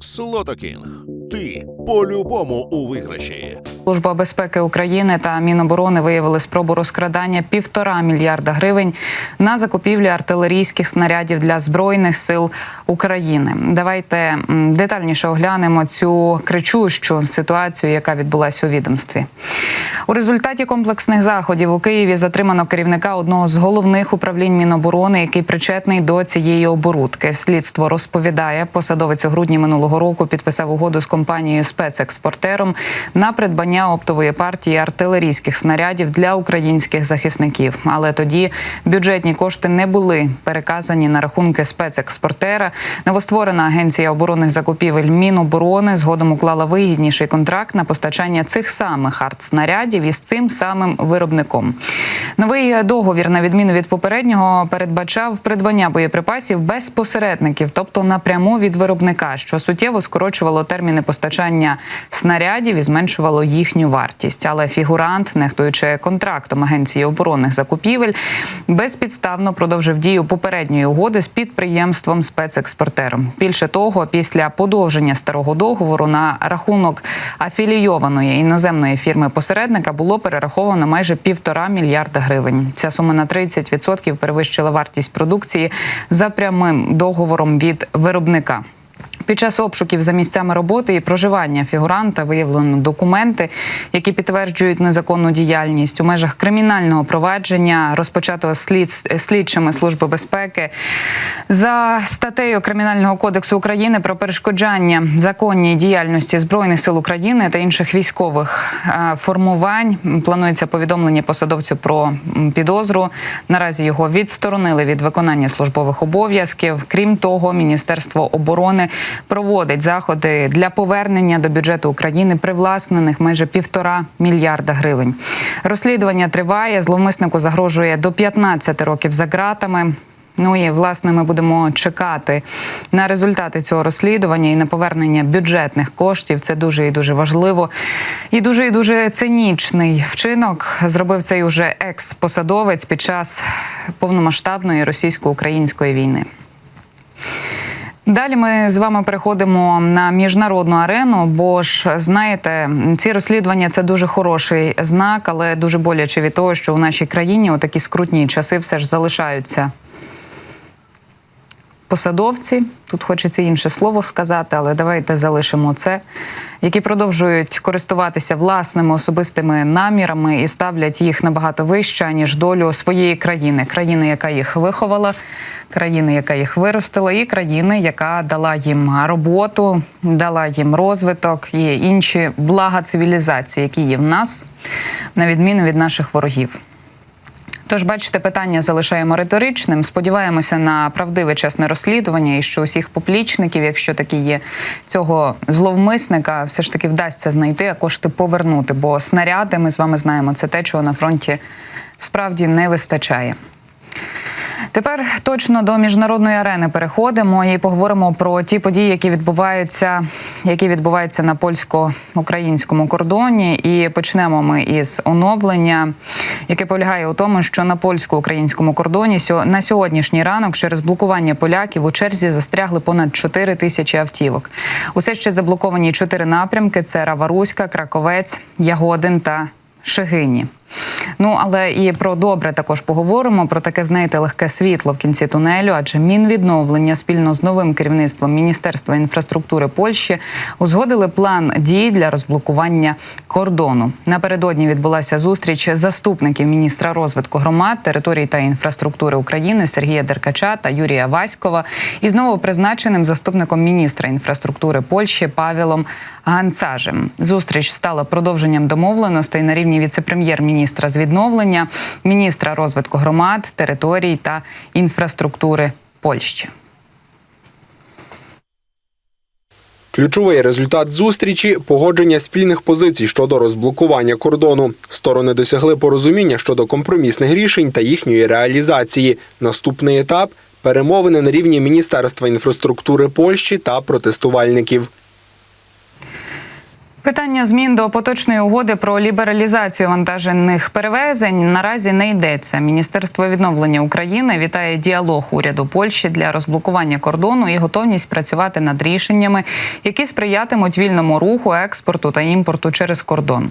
Слотокінг. Ти по-любому у виграші. Служба безпеки України та Міноборони виявили спробу розкрадання півтора мільярда гривень на закупівлю артилерійських снарядів для збройних сил України. Давайте детальніше оглянемо цю кричущу ситуацію, яка відбулася у відомстві. У результаті комплексних заходів у Києві затримано керівника одного з головних управлінь Міноборони, який причетний до цієї оборудки. Слідство розповідає, посадовець у грудні минулого року підписав угоду з компанією спецекспортером на придбання оптової партії артилерійських снарядів для українських захисників. Але тоді бюджетні кошти не були переказані на рахунки спецекспортера. Новостворена агенція оборонних закупівель Міноборони згодом уклала вигідніший контракт на постачання цих самих артснарядів із цим самим виробником. Новий договір, на відміну від попереднього, передбачав придбання боєприпасів без посередників, тобто напряму від виробника, що суттєво скорочувало терміни постачання снарядів і зменшувало їхню вартість. Але фігурант, нехтуючи контрактом агенції оборонних закупівель, безпідставно продовжив дію попередньої угоди з підприємством спецекспортером. Більше того, після подовження старого договору на рахунок афілійованої іноземної фірми посередника було перераховано майже півтора мільярда гривень. Ця сума на 30% перевищила вартість продукції за прямим договором від виробника. Під час обшуків за місцями роботи і проживання фігуранта виявлено документи, які підтверджують незаконну діяльність у межах кримінального провадження, розпочатого слід, слідчими служби безпеки за статтею Кримінального кодексу України про перешкоджання законній діяльності збройних сил України та інших військових е, формувань. Планується повідомлення посадовцю про підозру. Наразі його відсторонили від виконання службових обов'язків. Крім того, Міністерство оборони проводить заходи для повернення до бюджету України привласнених майже півтора мільярда гривень. Розслідування триває. Зловмиснику загрожує до 15 років за ґратами. Ну і власне ми будемо чекати на результати цього розслідування і на повернення бюджетних коштів. Це дуже і дуже важливо. І дуже і дуже цинічний вчинок зробив цей уже екс-посадовець під час повномасштабної російсько-української війни. Далі ми з вами переходимо на міжнародну арену, бо ж знаєте, ці розслідування це дуже хороший знак, але дуже боляче від того, що в нашій країні у такі скрутні часи все ж залишаються посадовці. Тут хочеться інше слово сказати, але давайте залишимо це, які продовжують користуватися власними особистими намірами і ставлять їх набагато вище, ніж долю своєї країни, країни, яка їх виховала, країни, яка їх виростила, і країни, яка дала їм роботу, дала їм розвиток і інші блага цивілізації, які є в нас, на відміну від наших ворогів. Тож, бачите, питання залишаємо риторичним. Сподіваємося на правдиве чесне розслідування, і що усіх поплічників, якщо такі є цього зловмисника, все ж таки вдасться знайти, а кошти повернути. Бо снаряди, ми з вами знаємо, це те, чого на фронті справді не вистачає. Тепер точно до міжнародної арени переходимо і поговоримо про ті події, які відбуваються, які відбуваються на польсько-українському кордоні. І почнемо ми із оновлення, яке полягає у тому, що на польсько-українському кордоні на сьогоднішній ранок через блокування поляків у черзі застрягли понад 4 тисячі автівок. Усе ще заблоковані чотири напрямки: це Раваруська, Краковець, Ягодин та Шегині. Ну але і про добре також поговоримо про таке, знаєте, легке світло в кінці тунелю, адже мінвідновлення спільно з новим керівництвом Міністерства інфраструктури Польщі узгодили план дій для розблокування кордону. Напередодні відбулася зустріч заступників міністра розвитку громад, територій та інфраструктури України Сергія Деркача та Юрія Васькова із новопризначеним заступником міністра інфраструктури Польщі Павелом Ганцажем. Зустріч стала продовженням домовленостей на рівні віце-прем'єр-міністра з відновлення, міністра розвитку громад, територій та інфраструктури Польщі. Ключовий результат зустрічі погодження спільних позицій щодо розблокування кордону. Сторони досягли порозуміння щодо компромісних рішень та їхньої реалізації. Наступний етап перемовини на рівні Міністерства інфраструктури Польщі та протестувальників. Питання змін до поточної угоди про лібералізацію вантажених перевезень наразі не йдеться. Міністерство відновлення України вітає діалог уряду Польщі для розблокування кордону і готовність працювати над рішеннями, які сприятимуть вільному руху, експорту та імпорту через кордон.